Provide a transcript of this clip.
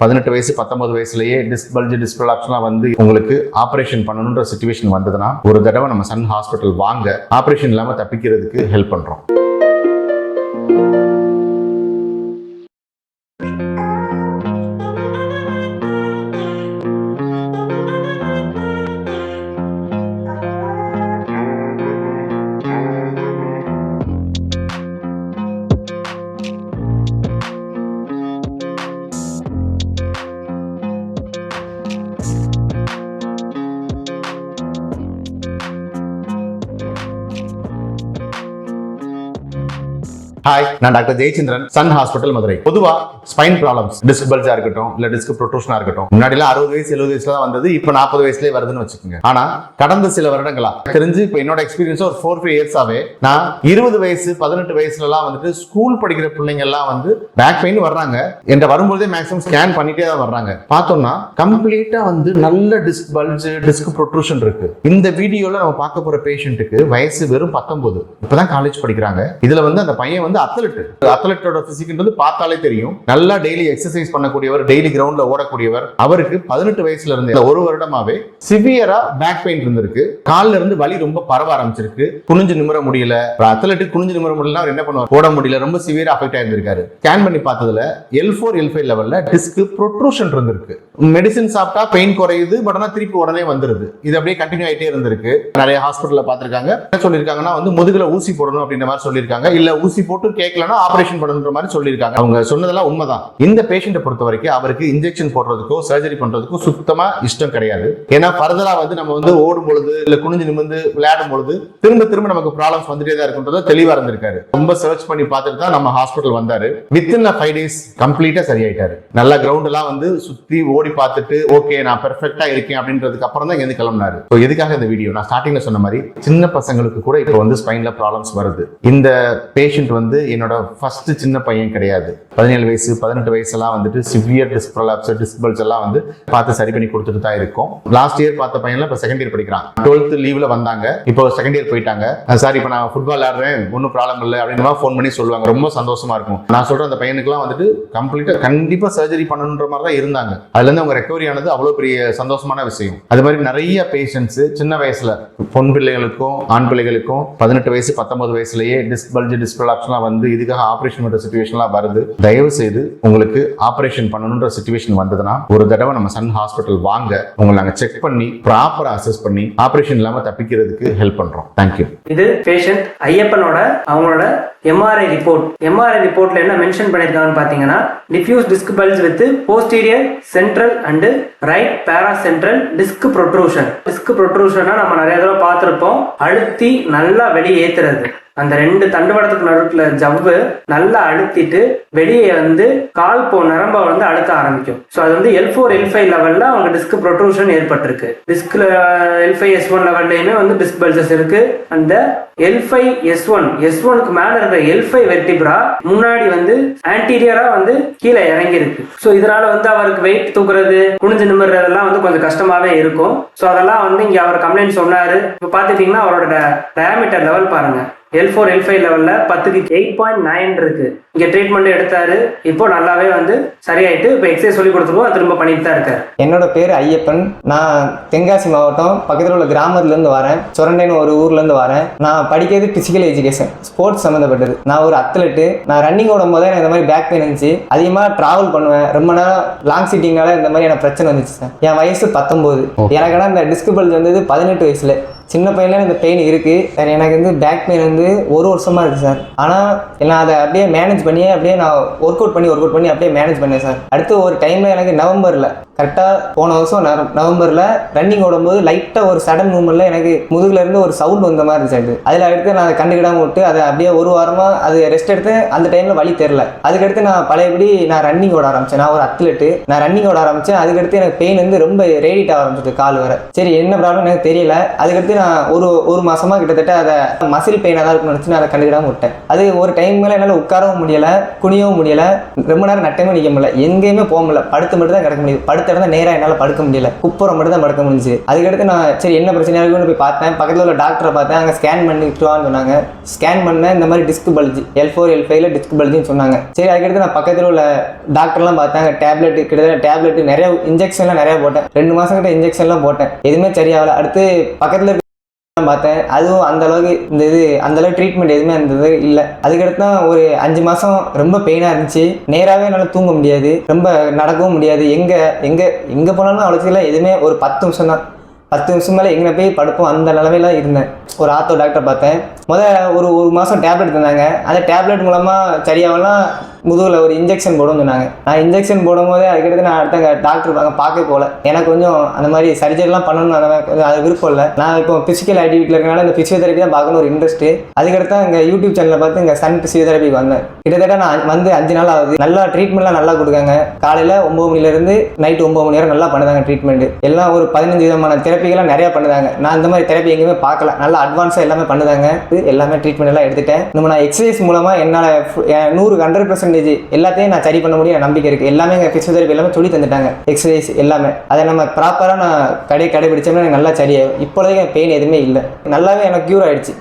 பதினெட்டு வயசு பத்தொன்பது வயசுலயே டிஸ்க் பல்ஜ் டிஸ்பிளாப்ஸ்லாம் வந்து உங்களுக்கு ஆபரேஷன் பண்ணணுன்ற சுச்சுவேஷன் வந்ததுன்னா ஒரு தடவை நம்ம சன் ஹாஸ்பிட்டல் வாங்க ஆபரேஷன் இல்லாம தப்பிக்கிறதுக்கு ஹெல்ப் பண்றோம். ஹாய் நான் doctor Jayachandran Sun hospital Madurai. பொதுவா ஸ்பைன் ப்ராப்ளம்ஸ் டிஸ்க் பல்ஜா இருக்கட்டும் இல்ல டிஸ்க் ப்ரொட்ரூஷனா இருக்கட்டும். முன்னாடி அறுபது வயசு எழுபது வயசுல தான் வந்தது இப்போ நாற்பது வயசுலயே வருதுன்னு வச்சுக்கோங்க. ஆனா கடந்த சில வருடங்களா தெரிஞ்சு இப்போ என்னோட எக்ஸ்பீரியன்ஸ் ஒரு ஃபோர் ஃபைவ் இயர்ஸாவே நான் இருபது வயசு பதினெட்டு வயசுல எல்லாம் வந்துட்டு ஸ்கூல் படிக்கிற பிள்ளைங்க எல்லாம் வந்து பேக் பெயின் வர்றாங்க. என்ற வரும்போதே மேக்ஸிமம் ஸ்கேன் பண்ணிட்டே தான் வர்றாங்க. பார்த்தோம்னா கம்ப்ளீட்டா வந்து நல்ல டிஸ்க் பல்ஜ் டிஸ்க் ப்ரொட்ரூஷன் இருக்கு. இந்த வீடியோல நம்ம பார்க்க போற பேஷண்ட்டுக்கு வயசு வெறும் பத்தொன்பது. இப்பதான் காலேஜ் படிக்கிறாங்க. இதுல வந்து அந்த பையன் வந்து அத்லெட் அத்லெட்டோட பிசிக்ன்றது பார்த்தாலே தெரியும். நல்லா டெய்லி எக்ஸசைஸ் பண்ணக்கூடியவர் டெய்லி கிரவுண்ட்ல ஓடக்கூடியவர் அவருக்கு பதினெட்டு வயசுல இருந்து ஒரு வருடமாவே சிவியரா பேக் பெயின் இருந்திருக்கு. கால்ல இருந்து வலி ரொம்ப பரவ ஆரம்பிச்சிருக்கு. குனிஞ்சு நிமிர முடியல. அத்லெட்டுக்கு குனிஞ்சு நிமிர முடியல அவர் என்ன பண்ணுவார்? ஓட முடியல. ரொம்ப சிவியரா அஃபெக்ட் ஆயிருந்திருக்காரு. ஸ்கேன் பண்ணி பார்த்ததுல எல் ஃபோர் எல் ஃபைவ் லெவல்ல டிஸ்க் ப்ரொட்ரூஷன் இருந்திருக்கு. மெடிசின் சாப்பிட்டா பெயின் குறையுது பட் ஆனா திருப்பி உடனே வந்துருது. இது அப்படியே கண்டினியூ ஆயிட்டே இருந்திருக்கு. நிறைய ஹாஸ்பிட்டல்ல பாத்திருக்காங்க என்ன சொல்லியிருக்காங்கன்னா வந்து முதுகுல ஊசி போடணும் அப்படின்ற மாதிரி சொல்லியிருக்காங்க. இல்ல ஊசி போட்டு கேட்கலன்னா ஆபரேஷன் பண்ணுன்ற மாதிரி சொல்லியிருக்காங்க. அவங்க சொன்னதெல்லாம் உண்மைதான். இந்த பேஷண்ட்டை பொறுத்த வரைக்கும் அவருக்கு இன்ஜெக்ஷன் போடுறதுக்கோ சர்ஜரி பண்றதுக்கோ சுத்தமா இஷ்டம் கிடையாது. ஏன்னா ஃபர்தரா வந்து நம்ம வந்து ஓடும் பொழுது இல்ல குனிஞ்சு நிமிந்து விளையாடும் பொழுது திரும்ப திரும்ப நமக்கு ப்ராப்ளம்ஸ் வந்துட்டே தான் இருக்குன்றத தெளிவா இருந்திருக்காரு. ரொம்ப சர்ச் பண்ணி பார்த்துட்டு தான் நம்ம ஹாஸ்பிட்டல் வந்தாரு. வித்தின் ஃபைவ் டேஸ் கம்ப்ளீட்டா சரியாயிட்டாரு. நல்ல கிரவுண்ட் எல்லாம் வந்து சுத்தி ஓடி பார்த்துட்டு ஓகே நான் பெர்ஃபெக்டா இருக்கேன் அப்படின்றதுக்கு அப்புறம் தான் இங்க கிளம்பினாரு. So, எதுக்காக இந்த வீடியோ நான் ஸ்டார்டிங்ல சொன்ன மாதிரி சின்ன பசங்களுக்கு கூட இப்போ வந்து ஸ்பைன்ல ப்ராப்ளம்ஸ் வருது. இந்த பேஷண்ட் வந்து என்னோட ஃபர்ஸ்ட் சின்ன பையன் கிடையாது. பதினேழு வயசு பதினெட்டு வயசுலாம் வந்துட்டு சிவியர் டிஸ்க் ப்ரொலாப்ஸ் எல்லாம் வந்து பார்த்து சரி பண்ணி கொடுத்துட்டு தான் இருக்கோம். லாஸ்ட் இயர் பார்த்த பையன்ல இப்போ செகண்ட் இயர் படிக்கிறான். டுவெல்த் லீவ்ல வந்தாங்க. இப்போ செகண்ட் இயர் போயிட்டாங்க. சார் இப்போ நான் ஃபுட்பால் ஆடுறேன். ஒன்றும் ப்ராப்ளம் இல்லை. அப்படின்னு ஃபோன் பண்ணி சொல்லுவாங்க. ரொம்ப சந்தோஷமா இருக்கும். நான் சொல்கிற அந்த பையனுக்குலாம் வந்துட்டு கம்ப்ளீட்டா கண்டிப்பா சர்ஜரி பண்ணணுன்ற மாதிரி தான் இருந்தாங்க. அதுல இருந்து அவங்க ரெக்கவரி ஆனது அவ்வளோ பெரிய சந்தோஷமான விஷயம். அது மாதிரி நிறைய பேஷண்ட்ஸ் சின்ன வயசுல பொன் பிள்ளைகளுக்கும் ஆண் பிள்ளைகளுக்கும் பதினெட்டு வயசு பத்தொன்பது வயசுலயே டிஸ்க் பல்ஜ் டிஸ்பிளாப்ஸ்லாம் வந்து இதுக்காக ஆப்ரேஷன் பண்ற சுச்சுவேஷன்லாம் வருது. தயவு செய்து உங்களுக்கு ஆப்ரேஷன் பண்ணணுன்ற சுச்சுவேஷன் வந்ததுன்னா ஒரு தடவை நம்ம சன் ஹாஸ்பிட்டல் வாங்க. உங்களை நாங்கள் செக் பண்ணி ப்ராப்பரா அசஸ் பண்ணி ஆப்ரேஷன் இல்லாம தப்பிக்கிறதுக்கு ஹெல்ப் பண்றோம். தேங்க்யூ இது பேஷண்ட் ஐயப்பனோட அவங்களோட எம்ஆர்ஐ ரிப்போர்ட் எம்ஆர்ஐ ரிப்போர்ட்ல என்ன மென்ஷன் பண்ணிருக்காங்கன்னு பாத்தீங்கன்னா diffuse disc bulge with posterior central and right para central disc protrusion disc ப்ரொட்ரூஷனா நம்ம நிறைய தடவை பார்த்திருப்போம். அழுத்தி நல்லா வெளியே ஏத்துறது அந்த ரெண்டு தண்டுவடத்துக்கு நடுவில் ஜவ்வு நல்லா அழுத்திட்டு வெளியே வந்து கால் போ நரம்ப வந்து அழுத்த ஆரம்பிக்கும். ஸோ அது வந்து எல் ஃபோர் எல் ஃபைவ் லெவல்ல அவங்க டிஸ்க் ப்ரொட்ரூஷன் ஏற்பட்டிருக்கு. டிஸ்க்ல எல் ஃபைவ் எஸ் ஒன் லெவல்லையுமே வந்து டிஸ்க் பல்சஸ் இருக்கு. அந்த L five S one S ஒனுக்கு மேல இருக்கிற எல் ஃபைவ் வெர்டிப்ரா முன்னாடி வந்து ஆன்டீரியரா வந்து கீழே இறங்கி இருக்கு ஸோ இதனால வந்து அவருக்கு வெயிட் தூக்குறது குனிஞ்சு நிமிடுறதெல்லாம் வந்து கொஞ்சம் கஷ்டமாவே இருக்கும். ஸோ அதெல்லாம் வந்து இங்க அவர் கம்ப்ளைண்ட் சொன்னாரு. இப்போ பார்த்துட்டீங்கன்னா அவரோட டயாமீட்டர் லெவல் பாருங்க. எல் ஃபோர் எல் ஃபைவ் லெவல்ல பத்துக்கு எயிட் பாயிண்ட் நைன் இருக்கு. இங்க ட்ரீட்மெண்ட் எடுத்தாரு. இப்போ நல்லாவே வந்து சரியாயிட்டு இப்போ எக்ஸசைஸ் சொல்லி கொடுத்துருக்கோம் திரும்ப பண்ணிட்டு தான் இருக்காரு. என்னோட பேர் ஐயப்பன். நான் தென்காசி மாவட்டம் பக்கத்தில் உள்ள கிராமத்துலேருந்து வரேன். சுரண்டைன்னு ஒரு ஊர்லேருந்து வரேன். நான் படிக்கிறது பிசிக்கல் எஜுகேஷன் ஸ்போர்ட்ஸ் சம்மந்தப்பட்டது நான் ஒரு அத்லெட்டு நான் ரன்னிங் ஓடும் போதே எனக்கு இந்த மாதிரி பேக் பெயின் இருந்துச்சு. அதிகமாக ட்ராவல் பண்ணுவேன். ரொம்ப நேரம் லாங் சிட்டிங்னால இந்த மாதிரி எனக்கு பிரச்சனை வந்துச்சு சார் என் வயசு பத்தொம்போது எனக்கு ஆனால் இந்த டிஸ்க் பல்ஸ் வந்தது பதினெட்டு வயசில். சின்ன பையனில் இந்த பெயின் இருக்குது சார் எனக்கு வந்து பேக் பெயின் வந்து ஒரு வருஷமாக இருக்குது சார். ஆனால் நான் அதை அப்படியே மேனேஜ் பண்ணி அப்படியே நான் ஒர்க் அவுட் பண்ணி ஒர்க் அவுட் பண்ணி அப்படியே மேனேஜ் பண்ணேன் சார். அடுத்து ஒரு டைமில் எனக்கு நவம்பரில் கரெக்டாக போன வருஷம் நவம்பரில் ரன்னிங் ஓடும்போது லைட்டாக ஒரு சடன் மூமெண்ட்டில் எனக்கு முதுகுலேருந்து ஒரு சவுண்ட் வந்த மாதிரி இருந்துச்சு அதில் அடுத்து நான் அதை விட்டு அதை அப்படியே ஒரு வாரமாக அது ரெஸ்ட் எடுத்து அந்த டைமில் வழி தெரில அதுக்கடுத்து நான் பழையபடி நான் ரன்னிங் ஓட ஆரம்பிச்சேன். நான் ஒரு அத்லெட்டு நான் ரன்னிங் ஓட ஆரம்பித்தேன் அதுக்கடுத்து எனக்கு பெயின் வந்து ரொம்ப ரேடிட் ஆக கால் வர. சரி என்ன ப்ராப்ளம் எனக்கு தெரியல. அதுக்கடுத்து நான் ஒரு ஒரு மாசமா கிட்டத்தட்ட அதை மசில் பெயினாக தான் இருக்கும்னு நினச்சி நான் அதை கண்டுக்கிடாமல் விட்டேன். அது ஒரு டைம் மேலே என்னால் உட்காரவும் முடியலை குனியவும் முடியல ரொம்ப நேரம் நட்டமே நிற்க முடியல. எங்கேயுமே போக முடியல. படுத்து மட்டும் தான் கிடக்க முடியுது. படுத்த இடத்துல நேராக என்னால் படுக்க முடியல. குப்புறம் மட்டும் தான் படுக்க முடிஞ்சு அதுக்கடுத்து நான் சரி என்ன பிரச்சனையாக இருக்குன்னு போய் பார்த்தேன். பக்கத்தில் உள்ள டாக்டரை பார்த்தேன். அங்கே ஸ்கேன் பண்ணிட்டுவான்னு சொன்னாங்க. ஸ்கேன் பண்ண இந்த மாதிரி disc bulge L four L ஃபைவ்ல டிஸ்க் பல்ஜின்னு சொன்னாங்க. சரி அதுக்கடுத்து நான் பக்கத்தில் உள்ள டாக்டர்லாம் பார்த்தேன். அங்கே டேப்லெட் கிட்டத்தட்ட டேப்லெட் நிறைய இன்ஜெக்ஷன்லாம் நிறைய போட்டேன். ரெண்டு மாதம் கிட்ட இன்ஜெக்ஷன்லாம் போட்டேன். எதுவுமே சரியாகல. அடுத்து பக்கத்தில் பார்த்தேன். அதுவும் அந்த அளவுக்கு இந்த இது அந்த அளவுக்கு ட்ரீட்மெண்ட் எதுவுமே அந்த இது இல்லை. அதுக்கடுத்து தான் ஒரு அஞ்சு மாதம் ரொம்ப பெயினாக இருந்துச்சு. நேராகவே என்னால் தூங்க முடியாது. ரொம்ப நடக்கவும் முடியாது. எங்கே எங்கே எங்கே போனாலும் அவ்வளோ எதுவுமே ஒரு பத்து நிமிஷம் தான். பத்து நிமிஷம் மேலே எங்கே போய் படுப்போம். அந்த நிலமையில இருந்தேன். ஒரு ஆத்தோ டாக்டர் பார்த்தேன். முதல்ல ஒரு ஒரு மாதம் டேப்லெட் தந்தாங்க. அந்த டேப்லெட் மூலமாக சரியாகலாம் முதுகில் ஒரு இன்ஜெக்ஷன் போடுன்னு சொன்னாங்க. நான் இன்ஜெக்ஷன் போடும்போது அதுக்கடுத்து நான் அடுத்த டாக்டர் பார்க்க பார்க்க போகல. எனக்கு கொஞ்சம் அந்த மாதிரி சர்ஜரிலாம் பண்ணணும்னு அந்த கொஞ்சம் அது விருப்பம் இல்லை. நான் இப்போ ஃபிசிக்கல் ஆக்டிவிட்டியில் இருக்கனால இந்த ஃபிசியோதெரப்பி தான் பார்க்கணும் ஒரு இன்ட்ரெஸ்ட்டு அதுக்கடுத்து இங்கே யூடியூப் சேனலில் பார்த்து இங்கே சன் ஃபிசியோதெரப்பிக்கு வந்தேன். கிட்டத்தட்ட நான் வந்து அஞ்சு நாள் ஆகுது. நல்லா ட்ரீட்மெண்ட்லாம் நல்லா கொடுக்காங்க. காலையில் ஒம்பது மணிலேருந்து நைட்டு ஒம்பது மணி நேரம் நல்லா பண்ணுதாங்க ட்ரீட்மெண்ட் எல்லாம் ஒரு பதினஞ்சு விதமான தெரப்பிகள்லாம் நிறையா பண்ணுதாங்க. நான் இந்த மாதிரி தெரப்பி எங்கேயுமே பார்க்கல. நல்லா அட்வான்ஸாக எல்லாமே பண்ணுதாங்க. எல்லாமே ட்ரீட்மெண்ட் எல்லாம் எடுத்துட்டேன். நம்ம நான் எக்ஸசைஸ் மூலமாக என்னால் நூறு ஹண்ட்ரட் பர்சன்ட் பர்சன்டேஜ் எல்லாத்தையும் நான் சரி பண்ண முடியும் நம்பிக்கை இருக்குது எல்லாமே எங்கள் ஃபிசியோதெரப்பி எல்லாமே சொல்லி தந்துட்டாங்க. எக்ஸசைஸ் எல்லாமே. அதை நம்ம ப்ராப்பராக நான் கடை கடைபிடிச்சோம்னா எனக்கு நல்லா சரியாகும் இப்போதைக்கு பெயின் எதுவுமே இல்லை. நல்லாவே எனக்கு க்யூர் ஆகிடுச்சு